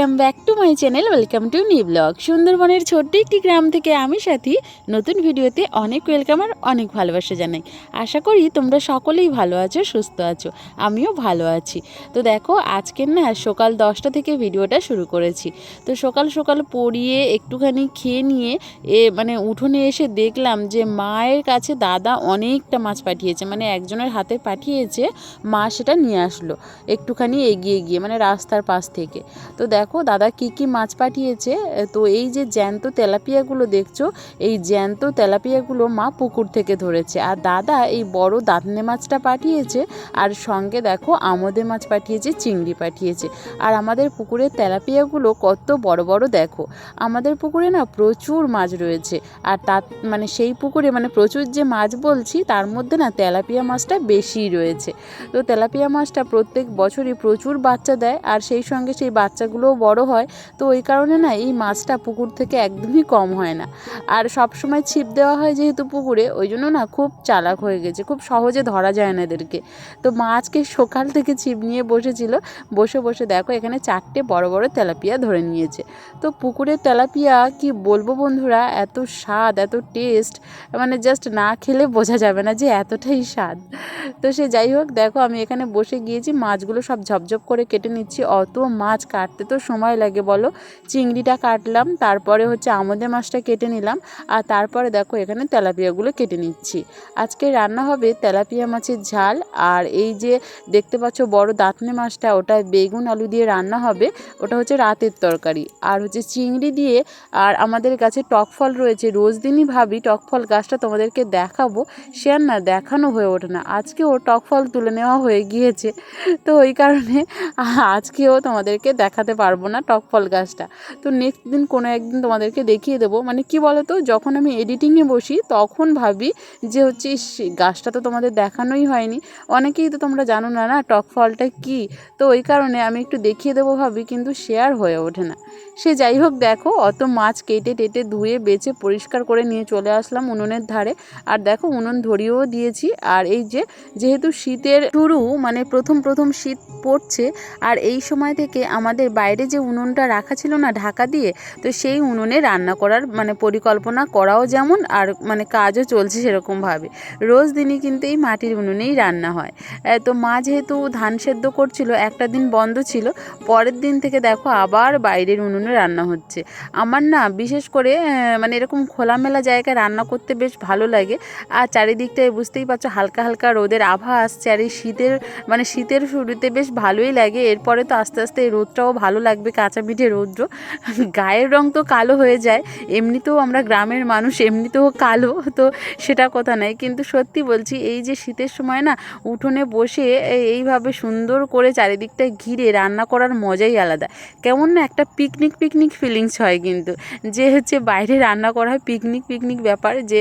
Welcome back to my channel welcome to new blog সুন্দরবনের ছোট্ট একটি গ্রাম থেকে আমি সাথী নতুন ভিডিওতে অনেক ওয়েলকাম আর অনেক ভালোবাসা জানাই। আশা করি তোমরা সকলেই ভালো আছো, সুস্থ আছো। আমিও ভালো আছি। তো দেখো, আজকের না সকাল দশটা থেকে ভিডিওটা শুরু করেছি। তো সকাল সকাল পড়িয়ে একটুখানি খেয়ে নিয়ে এ মানে উঠোনে এসে দেখলাম যে মায়ের কাছে দাদা অনেকটা মাছ পাঠিয়েছে। মানে একজনের হাতে পাঠিয়েছে, মা সেটা নিয়ে আসলো। একটুখানি এগিয়ে গিয়ে মানে রাস্তার পাশ থেকে। তো দেখো দাদা কি কি মাছ পাঠিয়েছে? তো এই যে জ্যান্ত তেলাপিয়াগুলো দেখছ, এই জ্যান্ত তেলাপিয়াগুলো মা পুকুর থেকে ধরেছে। আর দাদা এই বড় দাঁতনে মাছটা পাঠিয়েছে, আর সঙ্গে দেখো আমোদে মাছ পাঠিয়েছে, চিংড়ি পাঠিয়েছে। আর আমাদের পুকুরের তেলাপিয়াগুলো কত বড় বড় দেখো। আমাদের পুকুরে না প্রচুর মাছ রয়েছে। আর তার মানে সেই পুকুরে মানে প্রচুর যে মাছ বলছি, তার মধ্যে না তেলাপিয়া মাছটা বেশি রয়েছে। তো তেলাপিয়া মাছটা প্রত্যেক বছরই প্রচুর বাচ্চা দেয়, আর সেই সঙ্গে সেই বাচ্চাগুলোও বড় হয়, তো ওই কারণে না এই মাছটা পুকুর থেকে একদমই কম হয় না। আর সব সময় ছিপ দেওয়া হয় যেহেতু পুকুরে, ওই জন্য না খুব চালাক হয়ে গেছে, খুব সহজে ধরা যায় না এদেরকে। তো মা আজকে সকাল থেকে ছিপ নিয়ে বসেছিল, বসে বসে দেখো এখানে চারটে বড় বড় তেলাপিয়া ধরে নিয়েছে। তো পুকুরের তেলাপিয়া কি বলব বন্ধুরা, এত স্বাদ, এত টেস্ট মানে জাস্ট না খেলে বোঝা যাবে না যে এতটাই স্বাদ। তো সে যাই হোক, দেখো আমি এখানে বসে গিয়েছি, মাছগুলো সব ঝপঝপ করে কেটে নিচ্ছি, অত মাছ কাটতে তো সময় লাগে বলো? চিংড়িটা কাটলাম, তারপরে হচ্ছে আমোদে মাছটা কেটে নিলাম, আর তারপরে দেখো এখানে তেলাপিয়াগুলো কেটে নিচ্ছি। আজকে রান্না হবে তেলাপিয়া মাছের ঝাল, আর এই যে দেখতে পাচ্ছ বড় দাঁতনে মাছটা ওটা বেগুন আলু দিয়ে রান্না হবে, ওটা হচ্ছে রাতের তরকারি। আর হচ্ছে চিংড়ি দিয়ে, আর আমাদের কাছে টক ফল রয়েছে, রোজ দিনই ভাবি টক ফল গাছটা তোমাদেরকে দেখাবো, সে আর না দেখানো হয়ে ওঠে না। আজকেও টক ফল তুলে নেওয়া হয়ে গিয়েছে, তো ওই কারণে আজকেও তোমাদেরকে দেখাতে পারব না টক ফল গাছটা। তো নেক্সট দিন কোনো একদিন তোমাদেরকে দেখিয়ে দেবো। মানে কি বলো তো যখন আমি এডিটিংয়ে বসি, তখন ভাবি যে হচ্ছে গাছটা তো তোমাদের দেখানোই হয়নি। অনেকেই তো তোমরা জানো না না, টক ফলটা কী? তো ওই কারণে আমি একটু দেখিয়ে দেবো ভাবি, কিন্তু শেয়ার হয়ে ওঠে না। সে যাই হোক, দেখো, অত মাছ কেটে টেটে ধুয়ে, বেছে, পরিষ্কার করে নিয়ে চলে আসলাম উনুনের ধারে। আর দেখো, উনুন ধরিয়েও দিয়েছি। আর এই যে, যেহেতু শীতের শুরু মানে প্রথম প্রথম শীত পড়ছে, আর এই সময় থেকে আমাদের বাইরে যে উনুনটা রাখা ছিল না ঢাকা দিয়ে, তো সেই উনুনে রান্না করার মানে পরিকল্পনা করাও যেমন, আর মানে কাজও চলছে সেরকমভাবে। রোজ দিনই কিন্তু এই মাটির উনুনেই রান্না হয়। তো মা যেহেতু ধান সেদ্ধ করছিল, একটা দিন বন্ধ ছিল, পরের দিন থেকে দেখো আবার বাইরের উনুনে রান্না হচ্ছে। আমার না বিশেষ করে মানে এরকম খোলামেলা জায়গায় রান্না করতে বেশ ভালো লাগে। আর চারিদিকটায় বুঝতেই পারছ হালকা হালকা রোদের আভা আসছে আর এই শীতের মানে শীতের শুরুতে বেশ ভালোই লাগে। এরপরে তো আস্তে আস্তে এই রোদটাও ভালো লাগবে, কাঁচা পিঠে রৌদ্র। গায়ের রং তো কালো হয়ে যায়। এমনিতেও আমরা গ্রামের মানুষ, এমনিতেও কালো, তো সেটা কথা নাই। কিন্তু সত্যি বলছি, এই যে শীতের সময় না উঠোনে বসে এইভাবে সুন্দর করে চারিদিকটা ঘিরে রান্না করার মজাই আলাদা। কেমন না একটা পিকনিক পিকনিক ফিলিংস হয় কিন্তু। যে হচ্ছে বাইরে রান্না করা হয় পিকনিক পিকনিক ব্যাপার যে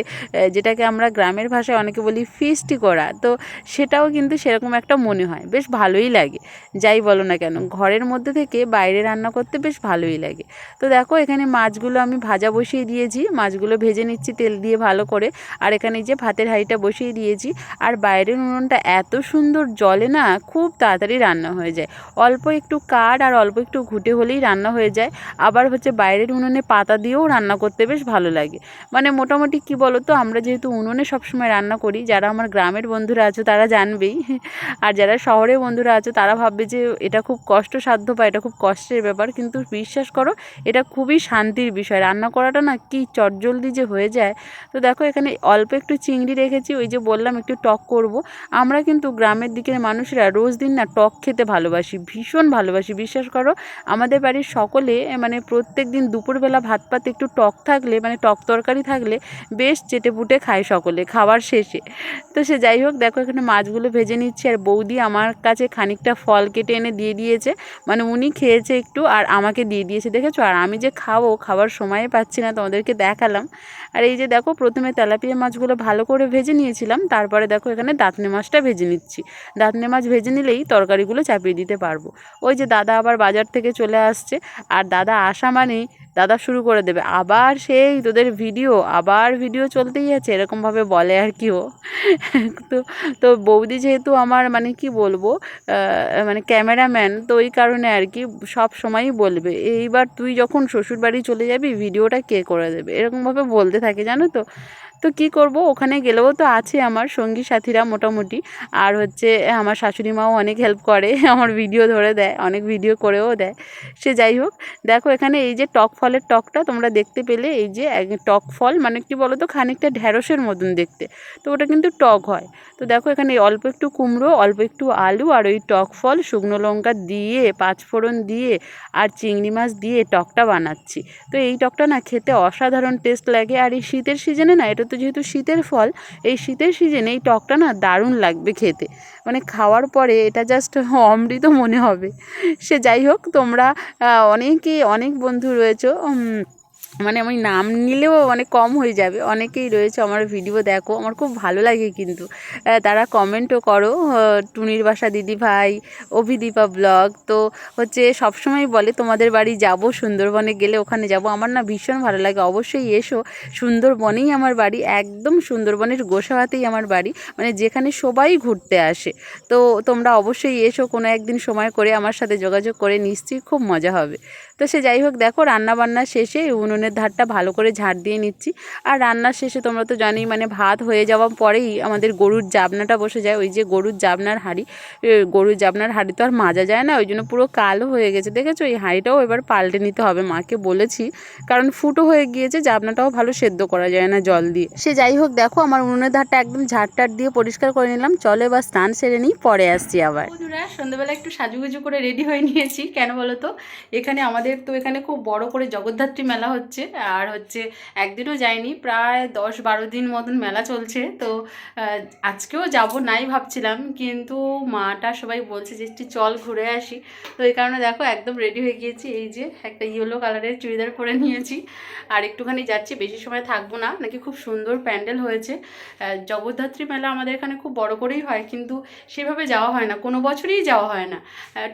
যেটাকে আমরা গ্রামের ভাষায় অনেকে বলি ফিস্টি করা, তো সেটাও কিন্তু সেরকম একটা মনে হয়। বেশ ভালোই লাগে। যাই বলো না কেন, ঘরের মধ্যে থেকে বাইরে রান্না করতে বেশ ভালোই লাগে। তো দেখো, এখানে মাছগুলো আমি ভাজা বসিয়ে দিয়েছি। মাছগুলো ভেজে নিচ্ছি তেল দিয়ে ভালো করে। আর এখানে যে ভাতের হাঁড়িটা বসিয়ে দিয়েছি। আর বাইরের উনুনটা এত সুন্দর জলে না, খুব তাড়াতাড়ি রান্না হয়ে যায়। অল্প একটু কাঠ আর অল্প একটু ঘুটে হলেই রান্না হয়ে যায়। আবার হচ্ছে বাইরের উনুনে পাতা দিয়েও রান্না করতে বেশ ভালো লাগে। মানে মোটামুটি কি বলো তো আমরা যেহেতু উনুনে সবসময় রান্না করি, যারা আমার গ্রামের বন্ধুরা আছো তারা জানবেই, আর যারা শহরের বন্ধুরা আছো তারা ভাববে যে এটা খুব কষ্টসাধ্য পায় এটা খুব কষ্টের ব্যাপার, কিন্তু বিশ্বাস করো, এটা খুবই শান্তির বিষয়। রান্না করাটা না কি চটজলদি যে হয়ে যায়। তো দেখো এখানে অল্প একটু চিংড়ি রেখেছি, ওই যে বললাম একটু টক করব। আমরা কিন্তু গ্রামের দিকের মানুষরা রোজ দিন না টক খেতে ভালোবাসি, ভীষণ ভালোবাসি। বিশ্বাস করো, আমাদের বাড়ির সকলে মানে প্রত্যেক দিন দুপুরবেলা ভাত পাতে একটু টক থাকলে মানে টক তরকারি থাকলে বেশ চেটে পুটে খায় সকলে, খাওয়ার শেষে। তো সে যাই হোক, দেখো এখানে মাছগুলো ভেজে নিচ্ছি আর বৌদি আমার কাছে খানিকটা ফল কেটে এনে দিয়ে দিয়েছে। মানে উনি খেয়েছে একটু আর আমাকে দিয়ে দিয়েছে, দেখেছ? আর আমি যে খাব খাবার সময় পাচ্ছি না, তোমাদেরকে দেখালাম। আর এই যে দেখো, প্রথমে তেলাপিয়া মাছগুলো ভালো করে ভেজে নিয়েছিলাম, তারপরে দেখো এখানে দাঁতনে মাছটা ভেজে নিচ্ছি। দাঁতনে মাছ ভেজে নিলেই তরকারিগুলো চাপিয়ে দিতে পারব। ওই যে দাদা আবার বাজার থেকে চলে আসছে, আর দাদা আসা মানে দাদা শুরু করে দেবে। আবার সেই তোদের ভিডিও আবার ভিডিও চলতেই আছে, এরকমভাবে বলে আর কি ও। তো তো বৌদি যেহেতু আমার মানে কি বলব মানে ক্যামেরাম্যান তো ওই কারণে আর কি সব সময়ই বলবে। এইবার তুই যখন শ্বশুরবাড়ি চলে যাবি ভিডিওটা কে করে দেবে? এরকমভাবে বলতে থাকে, জানো তো? তো কি করব? ওখানে গেলেও তো আছে আমার সঙ্গী সাথীরা মোটামুটি। আর হচ্ছে, আমার শাশুড়ি মাও অনেক হেল্প করে, আমার ভিডিও ধরে দেয়, অনেক ভিডিও করেও দেয়। সে যাই হোক, দেখো এখানে এই যে টক ফলের টকটা, তোমরা দেখতে পেলে এই যে টক ফল মানে কি বলো তো খানিকটা ঢ্যাঁড়সের মতন দেখতে। তো ওটা কিন্তু টক হয়। তো দেখো এখানে অল্প একটু কুমড়ো, অল্প একটু আলু আর ওই টক ফল, শুকনো লঙ্কা দিয়ে, পাঁচফোড়ন দিয়ে আর চিংড়ি মাছ দিয়ে টকটা বানাচ্ছি। তো এই টকটা না খেতে অসাধারণ টেস্ট লাগে। আর এই শীতের সিজনে না, এটা তো যেহেতু শীতের ফল, এই শীতের সিজনে এই টকটা না দারুণ লাগবে খেতে। মানে খাওয়ার পরে এটা জাস্ট অমৃত মনে হবে। সে যাই হোক, তোমরা অনেকে অনেক বন্ধু রয়েছো মানে আমি নাম নিলেও অনেক কম হয়ে যাবে। অনেকেই রয়েছে আমার ভিডিও দেখো, আমার খুব ভালো লাগে কিন্তু। তারা কমেন্টও করো টুনির বাসা দিদি ভাই, অভিদীপা ব্লগ তো হচ্ছে সবসময় বলে, তোমাদের বাড়ি যাব সুন্দরবনে গেলে, ওখানে যাব। আমার না ভীষণ ভালো লাগে। অবশ্যই এসো, সুন্দরবনেই আমার বাড়ি, একদম সুন্দরবনের গোসাহাতেই আমার বাড়ি মানে যেখানে সবাই ঘুরতে আসে। তো তোমরা অবশ্যই এসো, কোনো একদিন সময় করে আমার সাথে যোগাযোগ করে, নিশ্চয়ই খুব মজা হবে। তো সে যাই হোক, দেখো রান্না বান্না শেষে উনুনের ধারটা ভালো করে ঝাড় দিয়ে নিচ্ছি। আর রান্নার শেষে তোমরা তো জানোই মানে ভাত হয়ে যাওয়ার পরেই আমাদের গরুর জাবনাটা বসে যায়। ওই যে গরুর জাবনার হাঁড়ি গরুর জাবনার হাঁড়ি তো আর মাজা যায় না, ওই জন্য পুরো কালো হয়ে গেছে। দেখেছ? এই হাঁড়িটাও এবার পাল্টে নিতে হবে, মাকে বলেছি। কারণ ফুটো হয়ে গিয়েছে, জাবনাটাও ভালো সেদ্ধ করা যায় না জল দিয়ে। সে যাই হোক, দেখো আমার উনুনের ধারটা একদম ঝাড়টার দিয়ে পরিষ্কার করে নিলাম। চলো এবার স্নান সেরে নিই, পরে আসছি আবার। সন্ধ্যাবেলা একটু সাজুগুজু করে রেডি হয়ে নিয়েছি। কেন বলো তো? এখানে আমাদের তো এখানে খুব বড় করে জগদ্ধাত্রী মেলা হচ্ছে, আর হচ্ছে একদিনও যায়নি প্রায় দশ বারো দিন মতন মেলা চলছে। তো আজকেও যাব নাই ভাবছিলাম, কিন্তু মাটা সবাই বলছে যে একটু চল ঘুরে আসি। তো এই কারণে দেখো একদম রেডি হয়ে গিয়েছি, এই যে একটা ইয়েলো কালারের চুড়িদার পরে নিয়েছি। আর একটুখানি যাচ্ছি, বেশি সময় থাকব না, নাকি খুব সুন্দর প্যান্ডেল হয়েছে। জগদ্ধাত্রী মেলা আমাদের এখানে খুব বড় করেই হয়, কিন্তু সেভাবে যাওয়া হয় না, কোনো বছরই যাওয়া হয় না।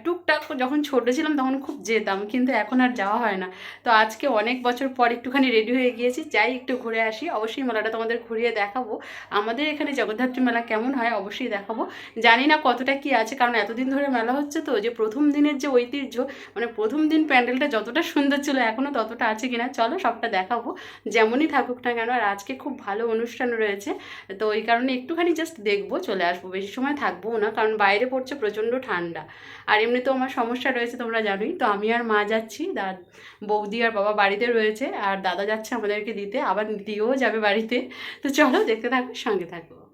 টুকটাক যখন ছোটো ছিলাম তখন খুব যেতাম, কিন্তু এখন আর যাওয়া হয় না। তো আজকে অনেক বছর পর একটুখানি রেডি হয়ে গিয়েছি। যাই একটু ঘুরে আসি। অবশ্যই মেলাটা তোমাদের ঘুরিয়ে দেখাবো। আমাদের এখানে জগদ্ধাত্রী মেলা কেমন হয় অবশ্যই দেখাবো। জানি না কতটা কি আছে, কারণ এতদিন ধরে মেলা হচ্ছে তো, যে প্রথম দিনের যে ঐতিহ্য মানে প্রথম দিন প্যান্ডেলটা যতটা সুন্দর ছিল এখনও ততটা আছে কিনা, চলো সবটা দেখাবো। যেমনই থাকুক না কেন, আর আজকে খুব ভালো অনুষ্ঠান রয়েছে। তো ওই কারণে একটুখানি জাস্ট দেখব, চলে আসব। বেশি সময় থাকব না, কারণ বাইরে পড়ছে প্রচণ্ড ঠান্ডা। আর এমনি তো আমার সমস্যা রয়েছে তোমরা জানোই, তো আমি আর মা যাচ্ছি দা বৌদি আর বাবা বাড়িতে রয়েছে, আর দাদা যাচ্ছে আমাদেরকে দিতে, আবার দিয়েও যাবে বাড়িতে। তো চলো দেখতে থাকো, সঙ্গে থাকো।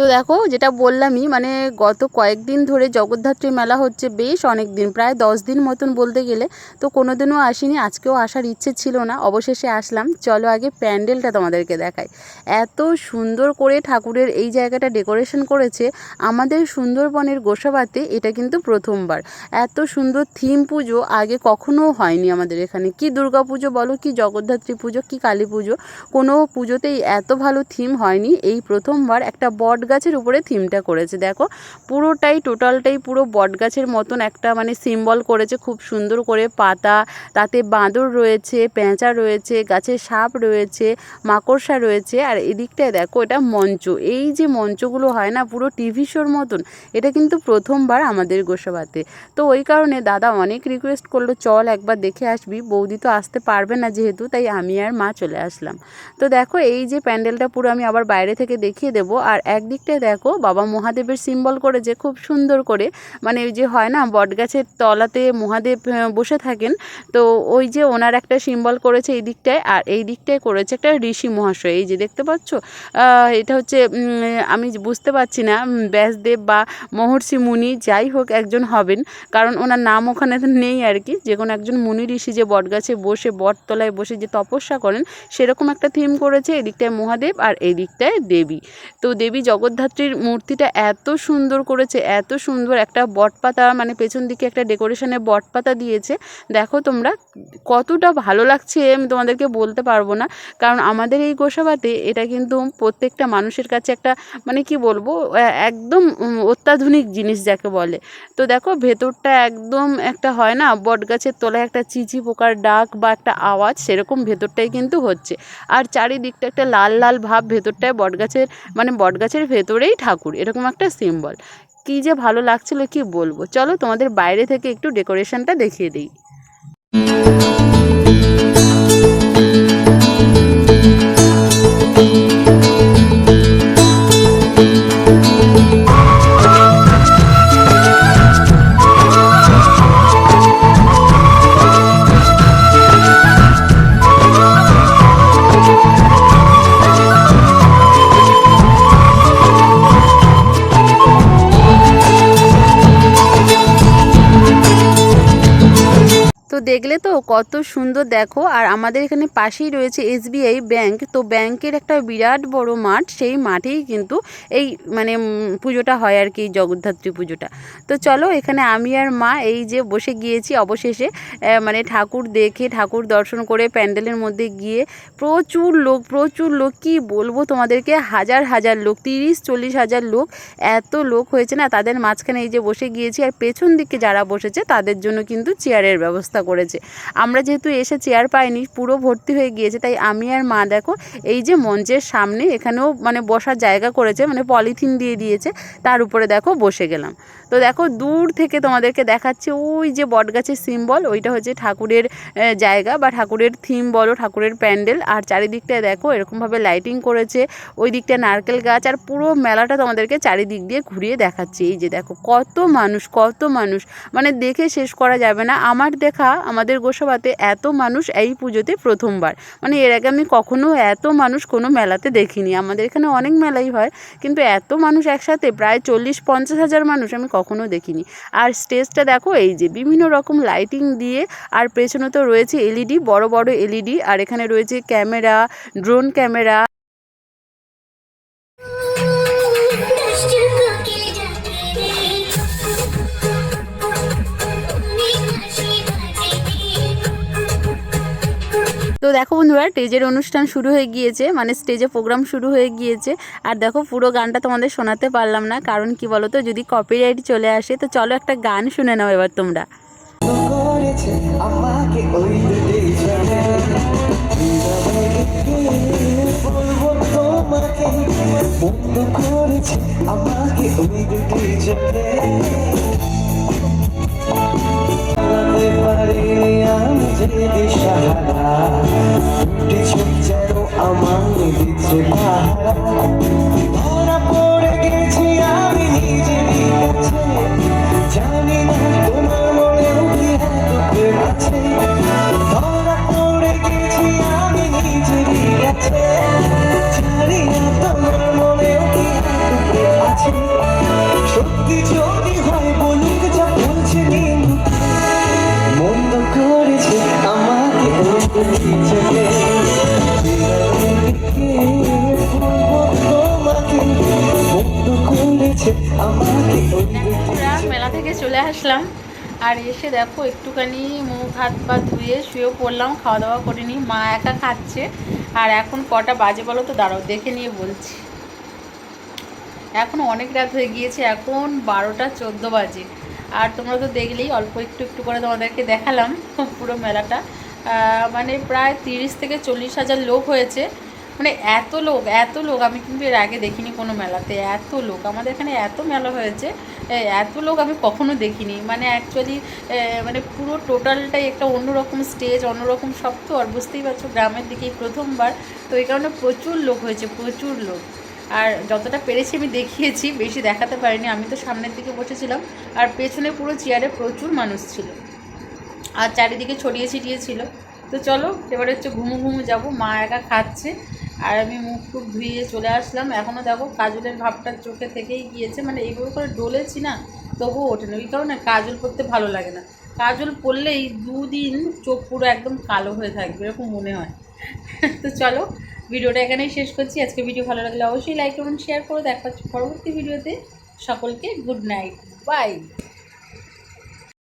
তো দেখো যেটা বললামই মানে গত কয়েকদিন ধরে জগদ্ধাত্রী মেলা হচ্ছে বেশ অনেক দিন প্রায় দশ দিন মতন বলতে গেলে। তো কোনো দিনও আসিনি, আজকেও আসার ইচ্ছে ছিল না, অবশেষে আসলাম। চলো আগে প্যান্ডেলটা তোমাদেরকে দেখাই। এত সুন্দর করে ঠাকুরের এই জায়গাটা ডেকোরেশন করেছে, আমাদের সুন্দরবনের গোসাবাতে এটা কিন্তু প্রথমবার। এত সুন্দর থিম পুজো আগে কখনো হয়নি আমাদের এখানে। কি দুর্গা পুজো বলো, কি জগদ্ধাত্রী পুজো, কি কালী পুজো, কোনো পুজোতেই এত ভালো থিম হয়নি। এই প্রথমবার একটা বট গাছের উপরে থিমটা করেছে। দেখো, পুরোটাই টোটালটাই পুরো বট গাছের মতন একটা মানে সিম্বল করেছে। খুব সুন্দর করে পাতা, তাতে বাঁদর রয়েছে, পেঁচা রয়েছে, গাছের সাপ রয়েছে, মাকড়সা রয়েছে। আর এদিকটায় দেখো, এটা মঞ্চ। এই যে মঞ্চগুলো হয় না, পুরো টিভি শোর মতন, এটা কিন্তু প্রথমবার আমাদের গোসাবাতে। তো ওই কারণে দাদা অনেক রিকোয়েস্ট করল, চল একবার দেখে আসবি। বৌদি তো আসতে পারবে না যেহেতু, তাই আমি আর মা চলে আসলাম। তো দেখো, এই যে প্যান্ডেলটা পুরো আমি আবার বাইরে থেকে দেখিয়ে দেবো। আর একদম চারিদিকটায় দেখো বাবা মহাদেবের সিম্বল করেছে খুব সুন্দর করে মানে ওই যে হয় না, বটগাছের তলাতে মহাদেব বসে থাকেন। তো ওই যে ওনার একটা সিম্বল করেছে এই দিকটায় আর এই দিকটায় করেছে একটা ঋষি মহাশয়। এই যে দেখতে পাচ্ছ? এটা হচ্ছে আমি বুঝতে পারছি না ব্যাসদেব বা মহর্ষি মুনি যাই হোক একজন হবেন, কারণ ওনার নাম ওখানে নেই আর কি। যে কোনো একজন মুনি ঋষি যে বটগাছে বসে, বটতলায় বসে যে তপস্যা করেন, সেরকম একটা থিম করেছে এদিকটায় মহাদেব আর এই দিকটায় দেবী। তো দেবী জগদ্ধাত্রীর মূর্তিটা এত সুন্দর করেছে, এত সুন্দর একটা বটপাতা মানে পেছন দিকে একটা ডেকোরেশনে বটপাতা দিয়েছে। দেখো তোমরা, কতটা ভালো লাগছে, আমি তোমাদেরকে বলতে পারব না। কারণ আমাদের এই গোসাবাতে এটা কিন্তু প্রত্যেকটা মানুষের কাছে একটা মানে কি বলব একদম অত্যাধুনিক জিনিস যাকে বলে। তো দেখো ভেতরটা একদম একটা হয় না, বটগাছের তলায় একটা চিচি পোকার ডাক বা একটা আওয়াজ, সেরকম ভেতরটাই কিন্তু হচ্ছে। আর চারিদিকটা একটা লাল লাল ভাব ভেতরটায় বটগাছের মানে বটগাছের ভেতরেই ঠাকুর, এরকম একটা সিম্বল কী যে ভালো লাগছিল কি বলব? চলো তোমাদের বাইরে থেকে একটু ডেকোরেশনটা দেখিয়ে দিই। দেখলে তো কত সুন্দর দেখো। আর আমাদের এখানে পাশেই রয়েছে এসবিআই ব্যাংক। তো ব্যাংকের একটা বিরাট বড় মাঠ, সেই মাঠেই কিন্তু এই মানে পুজোটা হয় আর কি, জগদ্ধাত্রী পুজোটা। তো চলো এখানে আমি আর মা এই যে বসে গিয়েছি অবশেষে মানে ঠাকুর দেখে, ঠাকুর দর্শন করে প্যান্ডেলের মধ্যে গিয়ে প্রচুর লোক প্রচুর লোক, কি বলব তোমাদেরকে? হাজার হাজার লোক, তিরিশ, চল্লিশ হাজার লোক, এত লোক হয়েছে না? তাদের মাঝখানে এই যে বসে গিয়েছি, আর পেছন দিকে যারা বসেছে, তাদের জন্য কিন্তু চেয়ারের ব্যবস্থা করেছে। আমরা যেহেতু এসে চেয়ার পাইনি, পুরো ভর্তি হয়ে গিয়েছে, তাই আমি আর মা দেখো, এই যে মঞ্চের সামনে এখানেও মানে বসার জায়গা করেছে মানে পলিথিন দিয়ে দিয়েছে, তার উপরে দেখো বসে গেলাম। তো দেখো দূর থেকে তোমাদেরকে দেখাচ্ছে, ওই যে বটগাছের সিম্বল ওইটা হচ্ছে ঠাকুরের জায়গা বা ঠাকুরের থিম বলো, ঠাকুরের প্যান্ডেল। আর চারিদিকটায় দেখো এরকমভাবে লাইটিং করেছে, ওই দিকটা নারকেল গাছ, আর পুরো মেলাটা তোমাদেরকে চারিদিক দিয়ে ঘুরিয়ে দেখাচ্ছে। এই যে দেখো কত মানুষ কত মানুষ মানে দেখে শেষ করা যাবে না। আমার দেখা আমাদের গোসাবাতে এত মানুষ এই পুজোতে প্রথমবার। মানে এর আগে আমি কখনো এত মানুষ কোনো মেলাতে দেখিনি। আমাদের এখানে অনেক মেলাই হয়, কিন্তু এত মানুষ একসাথে, প্রায় চল্লিশ পঞ্চাশ হাজার মানুষ আমি কখনো দেখিনি। আর স্টেজটা দেখো, এই যে বিভিন্ন রকম লাইটিং দিয়ে, আর পেছনে তো রয়েছে এলইডি, বড় বড় এলইডি, আর এখানে রয়েছে ক্যামেরা, ড্রোন ক্যামেরা। তো দেখো বন্ধুরা, স্টেজের অনুষ্ঠান শুরু হয়ে গিয়েছে মানে স্টেজে প্রোগ্রাম শুরু হয়ে গিয়েছে। আর দেখো, পুরো গানটা তোমাদের শোনাতে পারলাম না, কারণ কি বলো তো যদি কপিরাইট চলে আসে, তো চলো একটা গান শুনে নাও এবার তোমরা। আমাকে ওই আমাকে ওই পারিনি আমি যে দিশাহারা দুটি চোখ যেন আমায় দিচ্ছে পাহারা ধরা পড়ে গেছি আমি নিজেরই কাছে। জানি না তোমার মনেও কি প্রেম আছে। ধরা পড়ে গেছি আমি নিজেরই কাছে। জানি না তোমার মনেও কি প্রেম আছে। সত্যি যদি মেলা থেকে চলে আসলাম। আর এসে দেখো, একটুখানি মুখ, হাত, পা ধুয়ে শুয়ে পড়লাম খাওয়া দাওয়া করিনি মা একা খাচ্ছে। আর এখন কটা বাজে বলো তো? দাঁড়াও, দেখে নিয়ে বলছি। এখন অনেক রাত হয়ে গিয়েছে, এখন বারোটা চোদ্দ বাজে। আর তোমরা তো দেখলেই, অল্প একটু একটু করে তোমাদেরকে দেখালাম, পুরো মেলাটা। মানে প্রায় তিরিশ থেকে চল্লিশ হাজার লোক হয়েছে। মানে এত লোক এত লোক, আমি কিন্তু এর আগে দেখিনি কোনো মেলাতে, এত লোক। আমাদের এখানে এত মেলা হয়েছে এত লোক আমি কখনো দেখিনি। মানে অ্যাকচুয়ালি মানে পুরো টোটালটাই একটা অন্যরকম স্টেজ অন্যরকম সব তো আর বুঝতেই পারছ, গ্রামের দিকেই প্রথমবার। তো এই কারণে প্রচুর লোক হয়েছে, প্রচুর লোক। আর যতটা পেরেছি আমি দেখিয়েছি, বেশি দেখাতে পারিনি। আমি তো সামনের দিকে বসেছিলাম, আর পেছনে পুরো চেয়ারে প্রচুর মানুষ ছিল। আর চারিদিকে ছড়িয়ে ছিটিয়ে ছিল। তো চলো, এবারে হচ্ছে ঘুমু ঘুমু যাব। মা একা খাচ্ছে। আর আমি মুখ টুক ধুয়ে চলে আসলাম। এখনও দেখো কাজলের ভাবটা চোখে থেকেই গিয়েছে। মানে এইভাবে করে ডলেছি না, তবুও ওঠে না। ওই কারণে কাজল করতে ভালো লাগে না। কাজল পরলেই দুদিন চোখ পুরো একদম কালো হয়ে থাকবে, এরকম মনে হয়। তো চলো, ভিডিওটা এখানেই শেষ করছি। আজকে ভিডিও ভালো লাগলে অবশ্যই লাইক এবং শেয়ার করে। দেখা পরবর্তী ভিডিওতে। সকলকে গুড নাইট বাই